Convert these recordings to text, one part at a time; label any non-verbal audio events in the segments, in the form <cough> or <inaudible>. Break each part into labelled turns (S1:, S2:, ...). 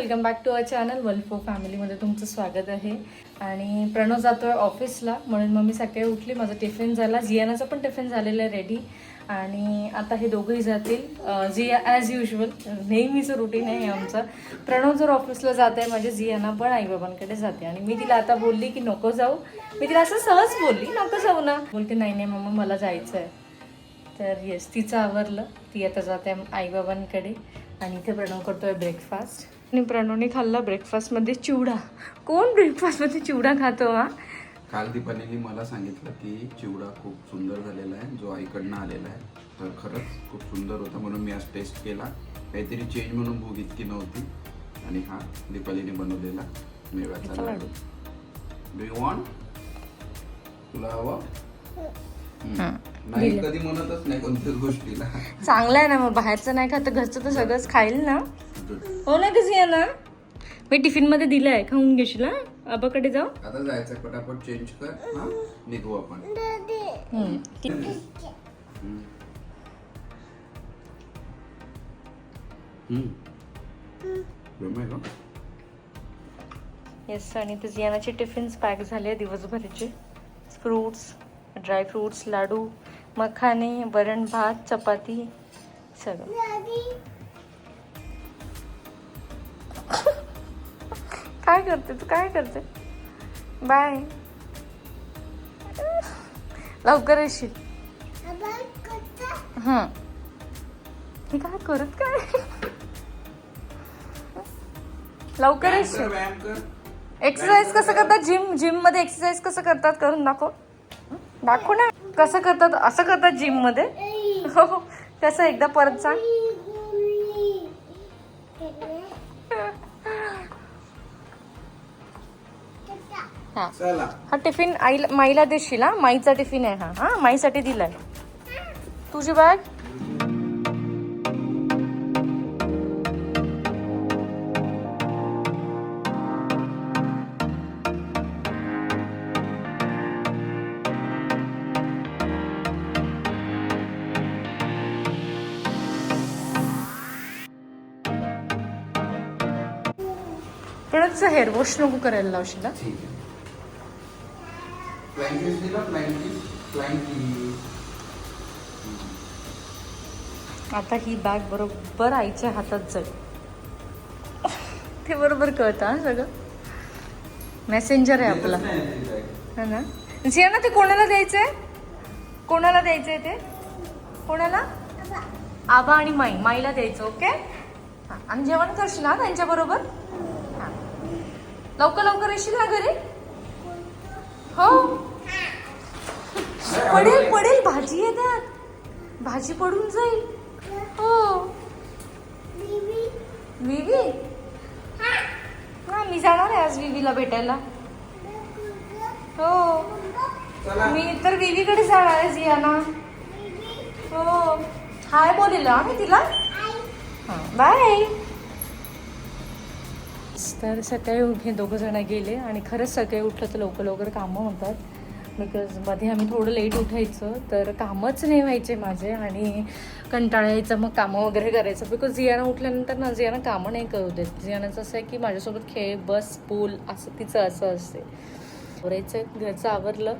S1: Welcome back to our channel वल्फो फॅमिलीमध्ये तुमचं स्वागत आहे. आणि प्रणव जातो आहे ऑफिसला म्हणून मग मी सकाळी उठली माझं टिफिन झाला. जियानाचं पण टिफिन झालेलं आहे रेडी आणि आता हे दोघंही जातील. जिया ॲज युजल नेहमीचं रुटीन आहे हे आमचं. प्रणव जर ऑफिसला जात आहे माझ्या जियाना पण आईबाबांकडे जाते. आणि मी तिला आता बोलली की नको जाऊ. मी तिला असं सहज बोलली नको जाऊ ना. बोलते नाही नाही मम्मा मला जायचं आहे तर येस तिचं आवरलं. ती आता जाते आईबाबांकडे. आणि इथे प्रणव करतो आहे ब्रेकफास्ट आणि प्रणवने खाल्ला ब्रेकफास्टमध्ये चिवडा. कोण ब्रेकफास्टमध्ये चिवडा खातो हा?
S2: काल दीपालीने मला सांगितलं की चिवडा खूप सुंदर झालेला आहे जो आईकडनं आलेला आहे. तर खरंच खूप सुंदर होता म्हणून मी आज टेस्ट केला. काहीतरी चेंज म्हणून भूक इतकी नव्हती. आणि हा दीपालीने बनवलेला मेव्याचा लाडू. डू यू वॉन्ट तुला हवं. नाही कधी म्हणतच नाही कोणत्याच गोष्टीला.
S1: चांगलं आहे ना मग बाहेरचं नाही खात घरचं तर सगळंच खाईल ना? हो ना कशी ना मी टिफिनमध्ये दिलं आहे खाऊन घेशील ना आबाकडे जाऊ.
S2: आता जायचं पटापट चेंज कर हा? निघू आपण.
S1: हम्म.
S2: हम्म. का?
S1: येस आणि ते जियानाचे टिफिन्स पॅक झाले दिवसभराचे. फ्रूट्स ड्राय फ्रूट्स लाडू मखाने वरण भात चपाती सगळं. काय करते तू? काय करते? बाय लवकर येशील. हां. हे काय करत काय? लवकर येशील
S2: कर, व्यायाम कर.
S1: एक्सरसाइज कसं करतात? जिम जिममध्ये एक्सरसाइज कसं करतात? करून दाखव. दाखव ना. कसं करतात? असं करतात जिममध्ये? <laughs> हो हो. कसं? एकदा परत सांग. हा.
S2: चला.
S1: हा टिफिन आईला माईला देशील हा? माईचा टिफिन आहे हा. हा माईसाठी दिलाय. तुझी बॅग हेअर वॉश नको करायला लावशील
S2: फ्लाइंग किस दिला फ्लाइंग किस फ्लाइंग किस
S1: आता ही बॅग बरोबर आईच्या हातात जाईल. ते बरोबर कळतं हा सगळं? मेसेंजर आहे आपला. हा ना ना ते कोणाला द्यायचंय? कोणाला द्यायचंय ते? कोणाला? आबा आणि माई. माईला द्यायचं ओके हा, आणि जेवण करशील ना त्यांच्या बरोबर? लवकर लवकर येशील ना घरी? हो. पडेल पडेल भाजी आहे त्यात भाजी पडून जाईल. हो. विवी? हा मी जाणार आहे आज विवीला भेटायला. हो. मी तर विवीकडे जाणार आहे जियाना. हो. हाय बोलेल मी तिला. बाय. तर सकाळी हे दोघं जण गेले आणि खरंच सकाळी उठलं तर लवकर लवकर कामं होतात. बिकॉजमध्ये आम्ही थोडं लेट उठायचं तर कामच नाही व्हायचे माझे आणि कंटाळा मग कामं वगैरे करायचं. बिकॉज जियाना उठल्यानंतर ना जियाना कामं नाही करू देत. जियानाचं असं आहे की माझ्यासोबत खेळ बस पूल असं तिचं असं असते. आवरायचं घरचं आवरलं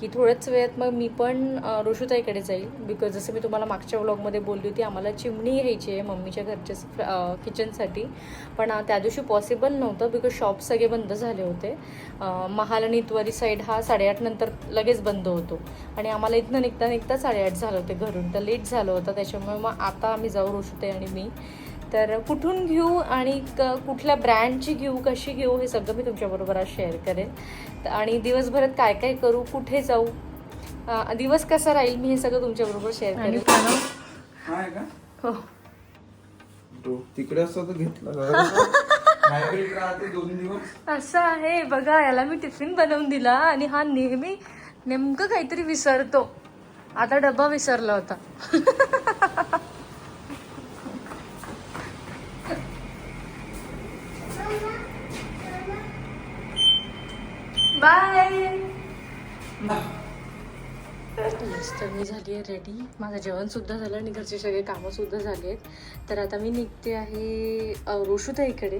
S1: की थोड्याच वेळात मग मी पण ऋषुताईकडे जाईल. बिकॉज जसं मी तुम्हाला मागच्या व्लॉगमध्ये बोलली होती आम्हाला चिमणी घ्यायची आहे मम्मीच्या घरच्या किचनसाठी पण त्या दिवशी पॉसिबल नव्हतं बिकॉज शॉप सगळे बंद झाले होते. महाल आणि इतवारी साईड हा साडेआठ नंतर लगेच बंद होतो. आणि आम्हाला इथनं निघता निघता साडेआठ झालं होते घरून. तर लेट झालं होतं. त्याच्यामुळे मग आता आम्ही जाऊ ऋषुताई आणि मी. तर कुठून घेऊ आणि क कुठल्या ब्रँडची घेऊ कशी घेऊ हे सगळं मी तुमच्याबरोबर आज शेअर करेन. त- आणि दिवसभरात काय काय करू कुठे जाऊ अं, दिवस कसा राहील मी हे सगळं तुमच्याबरोबर शेअर करेन.
S2: हा आहे का?
S1: हो.
S2: तो तिकडे असतो तर घेतला <laughs>
S1: असं आहे. बघा याला मी टिफिन बनवून दिला आणि हा नेहमी नेमकं काहीतरी विसरतो. आता डबा विसरला होता. <laughs> बाय. तर मी झाली आहे रेडी माझं जेवणसुद्धा झालं आणि घरचे सगळे कामंसुद्धा झाली आहेत तर आता मी निघते आहे अ, रोषुताईकडे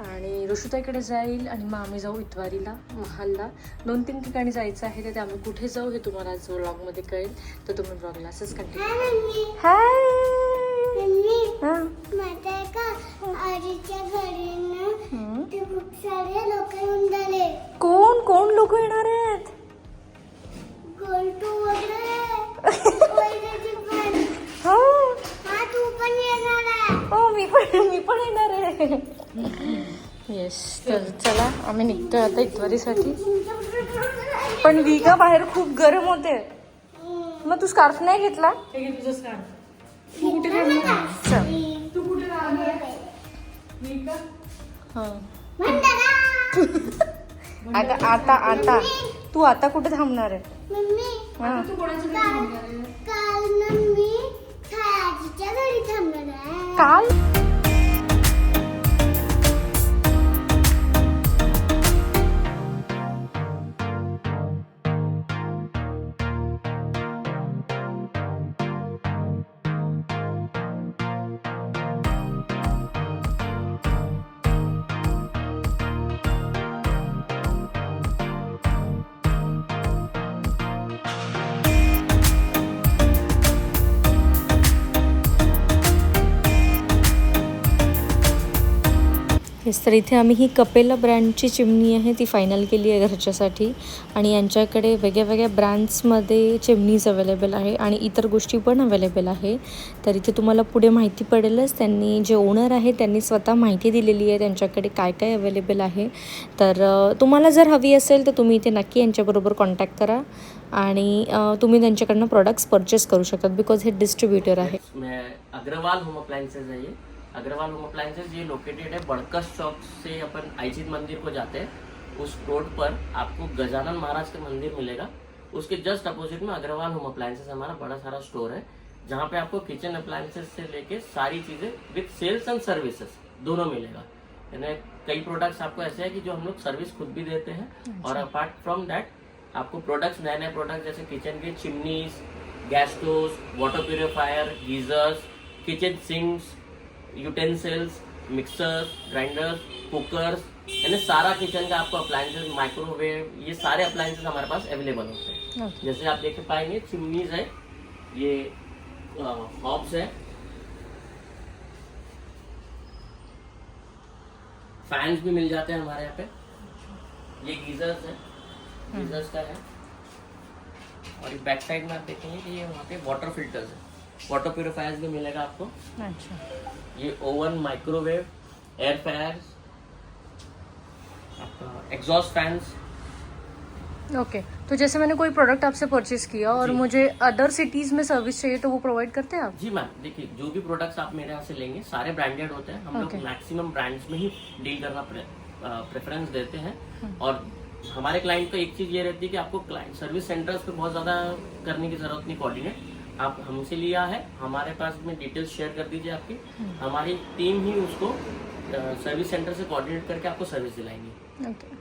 S1: आणि ऋषुताईकडे जाईल आणि मग आम्ही जाऊ इतवारीला महालला. दोन तीन ठिकाणी जायचं आहे तर ते आम्ही कुठे जाऊ हे तुम्हाला आज व्लॉगमध्ये कळेल. तर तुम्ही व्लॉगला असंच कंटिन्यू हाय
S3: ते खूप सारे लोक येऊन झाले.
S1: कोण कोण लोक येणार आहेत?
S3: गोलटू वगैरे. <laughs> पण.
S1: हो.
S3: हा तू पण येणार आहे.
S1: हो मी पण मी पण येणार आहे. येस तर चला आम्ही निघतोय आता इतवारीसाठी. पण विगा बाहेर खूप गरम होते. मग तू स्कार्फ नाही घेतला? हा. आता तू कुठे हा. <laughs>
S3: काल काल ना मी आजीच्या घरी थांबणार आहे.
S1: काल? तर इथे आम्ही ही कपेला ब्रँडची चिमणी आहे ती फायनल केली आहे घरच्यासाठी. आणि यांच्याकडे वेगळ्या वेगळ्या ब्रँड्समध्ये चिमणीज अवेलेबल आहे आणि इतर गोष्टी पण अवेलेबल आहे. तर इथे तुम्हाला पुढे माहिती पडेलच त्यांनी जे ओनर आहे त्यांनी स्वतः माहिती दिलेली आहे त्यांच्याकडे काय काय अवेलेबल आहे. तर तुम्हाला जर हवी असेल तर तुम्ही इथे नक्की यांच्याबरोबर कॉन्टॅक्ट करा आणि तुम्ही त्यांच्याकडनं प्रोडक्ट्स परचेस करू शकतात बिकॉज हे डिस्ट्रीब्युटर आहे.
S4: अग्रवाल होम अप्लायन्सेस आहे अग्रवाल होम अप्लायंसेज ये लोकेटेड है बड़कस चौक से अपन आईचित मंदिर को जाते हैं। उस रोड पर आपको गजानन महाराज का मंदिर मिलेगा। उसके जस्ट अपोजिट में अग्रवाल होम अप्लायंसेज हमारा बड़ा सारा स्टोर है जहाँ पे आपको किचन अप्लायंसेज से लेके सारी चीज़ें विथ सेल्स एंड सर्विसेज़ दोनों मिलेगा। यानी कई प्रोडक्ट्स आपको ऐसे हैं कि जो हम लोग सर्विस खुद भी देते हैं। और अपार्ट फ्रॉम दैट आपको प्रोडक्ट्स नए नए प्रोडक्ट जैसे किचन के chimneys gas stove water purifier geysers kitchen sinks utensils mixers grinders cookers यानी सारा किचन का आपको अप्लायंसेस माइक्रोवेव ये सारे अप्लायंसेस हमारे पास अवेलेबल होते हैं। जैसे आप देख पाएँगे चिमनीज है ये हॉब्स है। फैंस भी मिल जाते हैं हमारे यहाँ पे। ये गीजर्स है। गीजर्स का है। और ये बैक साइड में आप देखेंगे कि ये वहाँ पे वाटर फिल्टर्स है। वाटर प्यूरिफायर्स भी मिलेगा आपको।
S1: अच्छा।
S4: ये ओवन माइक्रोवेव एयर आपका एग्जॉस्ट फैंस
S1: ओके तो जैसे मैंने कोई प्रोडक्ट आपसे परचेज किया और मुझे अदर सिटीज़ में सर्विस चाहिए तो वो प्रोवाइड करते हैं आप?
S4: जी मैम देखिए जो भी प्रोडक्ट्स आप मेरे यहाँ से लेंगे सारे ब्रांडेड होते हैं। हम लोग मैक्सिमम ब्रांड्स में ही डील करना प्रेफरेंस देते हैं। और हमारे क्लाइंट को एक चीज़ ये रहती है कि आपको क्लाइंट सर्विस सेंटर्स पे बहुत ज़्यादा करने की ज़रूरत नहीं कोऑर्डिनेट आप हमसे लिया है हमारे पास में डिटेल्स शेयर कर दीजिए आपकी। हमारी टीम ही उसको सर्विस सेंटर से कोऑर्डिनेट करके आपको सर्विस दिलाएँगे।
S1: ओके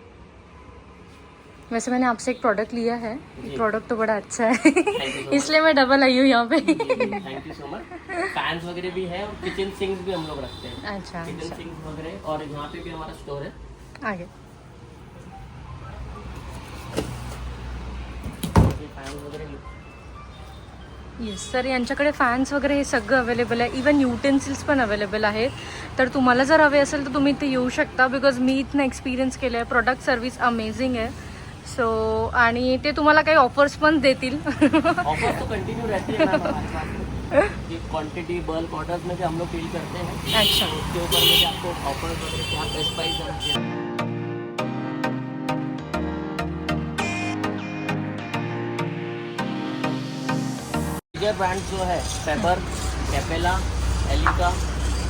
S1: वैसे मैंने आपसे एक प्रोडक्ट लिया है। प्रोडक्ट तो बड़ा अच्छा है।
S4: So
S1: इसलिए मैं डबल आई हूँ यहाँ पे।
S4: Thank you so much fans वगैरह भी है और किचन सिंक्स भी हम लोग रखते हैं।
S1: अच्छा
S4: किचन
S1: अच्छा।
S4: सिंक्स वगैरह और यहाँ पे भी हमारा स्टोर है।
S1: आगे।
S4: फैंस वगैरह
S1: येस तर यांच्याकडे फॅन्स वगैरे हे सगळं अवेलेबल आहे. इवन युटेन्सिल्स पण अवेलेबल आहेत. तर तुम्हाला जर हवे असेल तर तुम्ही इथे येऊ शकता बिकॉज मी इथनं एक्सपिरियन्स केलं आहे प्रोडक्ट सर्विस अमेझिंग आहे. सो आणि ते तुम्हाला काही ऑफर्स पण देतील.
S4: है क्वांटिटी बल्क ऑर्डर्स में हम लोग डील करते हैं.
S1: अच्छा.
S4: उसके ऊपर में आपको वगैरह क्या प्राइस ये ब्रांड जो है पेपर कैपेला एलिका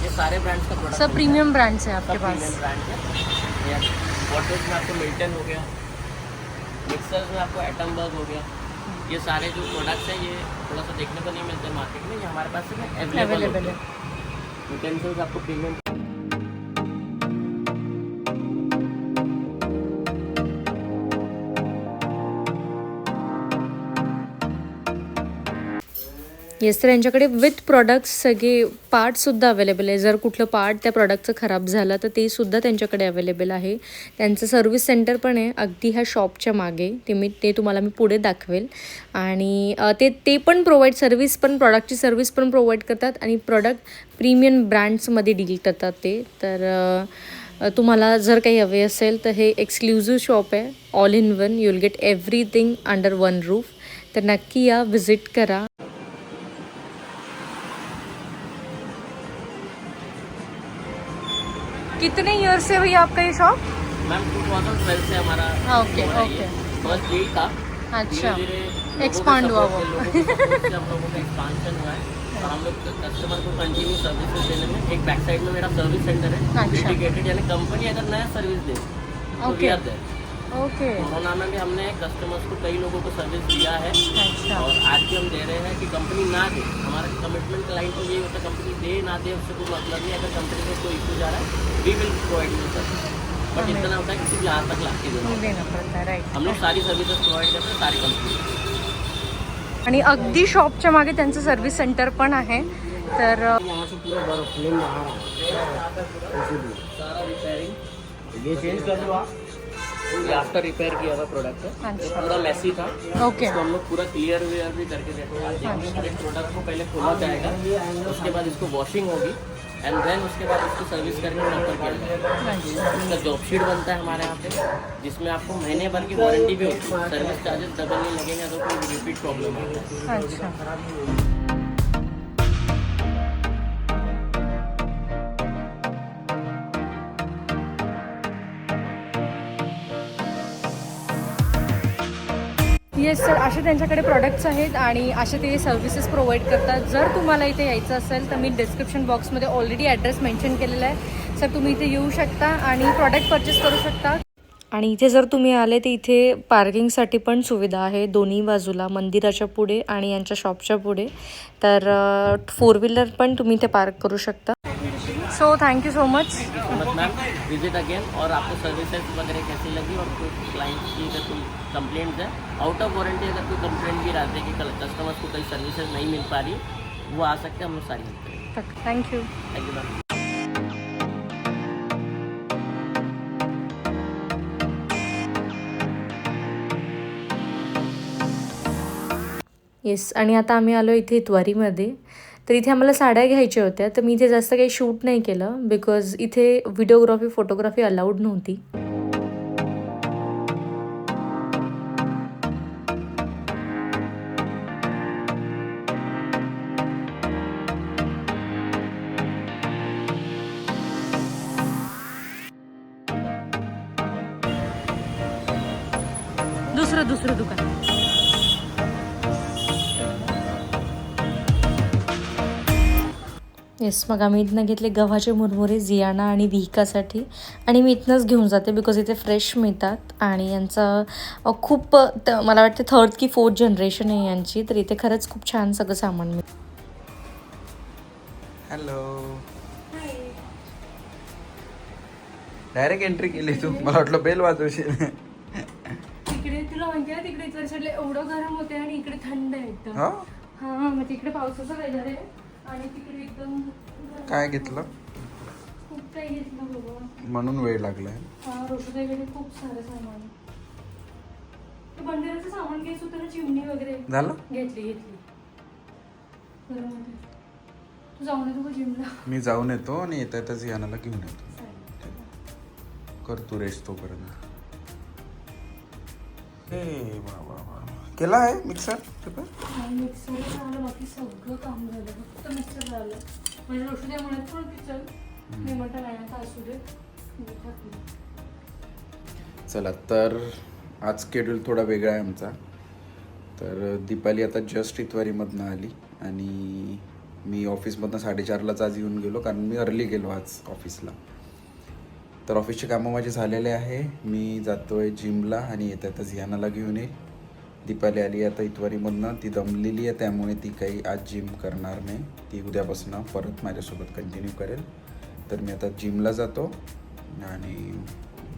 S4: ये सारे ब्रांड्स का प्रोडक्ट
S1: सब प्रीमियम ब्रांड्स हैं। आपके पास।
S4: प्रीमियम ब्रांड है वाटर्स में आपको मिल्टन हो गया। मिक्सर्स में आपको एटमबर्ग हो गया। ये सारे जो प्रोडक्ट्स हैं ये थोड़ा सा देखने को नहीं मिलते मार्केट में। ये हमारे पास अवेलेबल
S1: है।
S4: यूटेंसिल्स आपको प्रीमियम
S1: येस तर यांच्याकडे विथ प्रॉडक्ट्स सगळे पार्टसुद्धा अवेलेबल आहे. जर कुठलं पार्ट त्या प्रॉडक्टचं खराब झालं तर ते सुद्धा त्यांच्याकडे अवेलेबल आहे. त्यांचं सर्व्हिस सेंटर पण आहे अगदी ह्या शॉपच्या मागे. ते मी ते तुम्हाला मी पुढे दाखवेल. आणि ते ते पण प्रोव्हाइड सर्व्हिस पण प्रॉडक्टची सर्व्हिस पण प्रोव्हाइड करतात आणि प्रॉडक्ट प्रीमियम ब्रँड्समध्ये डील करतात ते. तर तुम्हाला जर काही हवे असेल तर हे एक्सक्लुझिव्ह शॉप आहे. All in one you'll get everything under one roof तर नक्की या व्हिजिट करा. कितने ईयर से हुई आपका ये shop
S4: ma'am two thousand twelve से हमारा
S1: ओके, ओके।
S4: फ़र्स्ट यही था
S1: अच्छा
S4: लोगों
S1: हुआ वो।
S4: हम लोगों का एक्सपांशन हुआ है और हम लोग कस्टमर को कंटिन्यू सर्विसेज़ देने में एक बैक साइड में मेरा सर्विस सेंटर है
S1: अच्छा।
S4: डेडिकेटेड यानी कंपनी अगर नया सर्विस दे तो
S1: ओके। ओके.
S4: कोरोना में भी हमने कस्टमर्स को कई लोगों को सर्विस दिया है।
S1: अच्छा।
S4: और आज भी हम दे रहे हैं कि कंपनी ना दे। हमारा कमिटमेंट क्लाइंट को यही होता है कंपनी दे ना दे उससे कोई मतलब नहीं अगर कंपनी में कोई इशू जा रहा है we will provide you service but इतना होता है कि सिर्फ यहाँ तक ला के देना होता है।
S1: पडतं
S4: हम लोग सारी सर्विसेज प्रोवाइड करते हैं सारी कंपनी
S1: आणि अगदी शॉपच्या मागे त्यांचं सर्व्हिस सेंटर पण आहे. तर
S4: है। ये चेंज कर दो आप। ये आफ्टर रिपेयर किया हुआ प्रोडक्ट है ये पूरा मैसी था।
S1: ओके
S4: इसको हम लोग पूरा क्लियर वेयर भी करके देते हैं प्रोडक्ट को पहले खोला जाएगा उसके बाद इसको वॉशिंग होगी एंड देन उसके बाद इसको सर्विस करके प्रॉपर किया जाएगा। इसका जॉब शीट बनता है हमारे यहाँ पे जिसमें आपको महीने भर की वारंटी भी होती है। सर्विस चार्जेस डबल नहीं लगेंगे अगर कोई रिपीट प्रॉब्लम आता है
S1: सर असे त्यांच्याकडे प्रॉडक्ट्स आहेत आणि असे ते सर्व्हिसेस प्रोव्हाइड करतात. जर तुम्हाला इथे यायचं असेल तर मी डिस्क्रिप्शन बॉक्समध्ये ऑलरेडी ॲड्रेस मेन्शन केलेला आहे. सर तुम्ही इथे येऊ शकता आणि प्रॉडक्ट परचेस करू शकता. आणि इथे जर तुम्ही आले तर इथे पार्किंगसाठी पण सुविधा आहे. दोन्ही बाजूला मंदिराच्या पुढे आणि यांच्या शॉपच्या पुढे. तर फोर व्हीलर पण तुम्ही इथे पार्क करू शकता. So thank you so much
S4: visit again और आपको सर्विसेज वगैरह कैसी लगी? और क्लाइंट की कंप्लेंट्स है। आउट ऑफ वारंटी अगर कोई कंप्लेंट भी रहते हैं कि कस्टमर्स को कई सर्विसेज नहीं मिल पा रही वो आ सकते हैं हम सारी करेंगे
S1: thank you
S4: thank you ma'am
S1: yes आणि आता आम्ही आलो इथे इतवारीमध्ये. तर इथे आम्हाला साड्या घ्यायच्या होत्या. तर मी इथे जास्त काही शूट नाही केलं बिकॉज इथे व्हिडिओग्राफी फोटोग्राफी अलाउड नव्हती. दुसरं दुसरं दुकान. येस मग आम्ही इथनं घेतले गव्हाचे मुरमुरे जियाना आणि विहिकासाठी. आणि मी इथनंच घेऊन जाते बिकॉज इथे फ्रेश मिळतात. आणि यांचं खूप मला वाटते थर्ड की फोर्थ जनरेशन आहे यांची. तर इथे खरंच खूप छान सगळं सामान मिळतं
S2: हॅलो डायरेक्ट एंट्री केली तू. मला वाटलं बेल वाजवशील.
S1: माहिती आहे तिकडे इतर एवढं गरम होते आणि इकडे थंड आहे एकदम.
S2: हो?
S1: हा मग तिकडे पावसाचं वेदर आहे. आणि तिकडे एकदम
S2: काय घेतलं?
S1: खूप काही घेतलं बाबा.
S2: म्हणून वेळ लागलाय.
S1: हा रोषदाईकडे खूप सारं सामान. ते बंदिराचं सामान घ्यायचं होतं ना चिमणी वगैरे.
S2: झालं?
S1: घेतली घेतली. बरं तू. जाऊन येतो का जिमला
S2: मी जाऊन येतो आणि येता येताच यानाला घेऊन येतो. कर तू रेस्ट तोपर्यंत. वा वा केला आहे मिक्सर
S1: मिक्सर झालं बाकी सगळं काम झालं. फक्त मिक्सर झालं. म्हणजे रोषदाई म्हणत पण की चल मी म्हटलं नाही आता असू दे. मी थकली.
S2: चला तर आज शेड्यूल थोडा वेगळा आहे आमचा. तर दीपाली आता जस्ट इतवारीमधनं आली आणि मी ऑफिसमधनं साडेचारलाच आज येऊन गेलो कारण मी अर्ली गेलो आज ऑफिसला तर ऑफिसचे कामं माझे झालेले आहे. मी जातो आहे जिमला आणि येता आता झियानाला घेऊन येईल. दीपाली आली आता इतवारीमधनं. ती दमलेली आहे त्यामुळे ती काही आज जिम करणार नाही. ती उद्यापासून परत माझ्यासोबत कंटिन्यू करेल. तर मी आता जिमला जातो आणि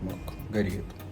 S2: मग घरी येतो.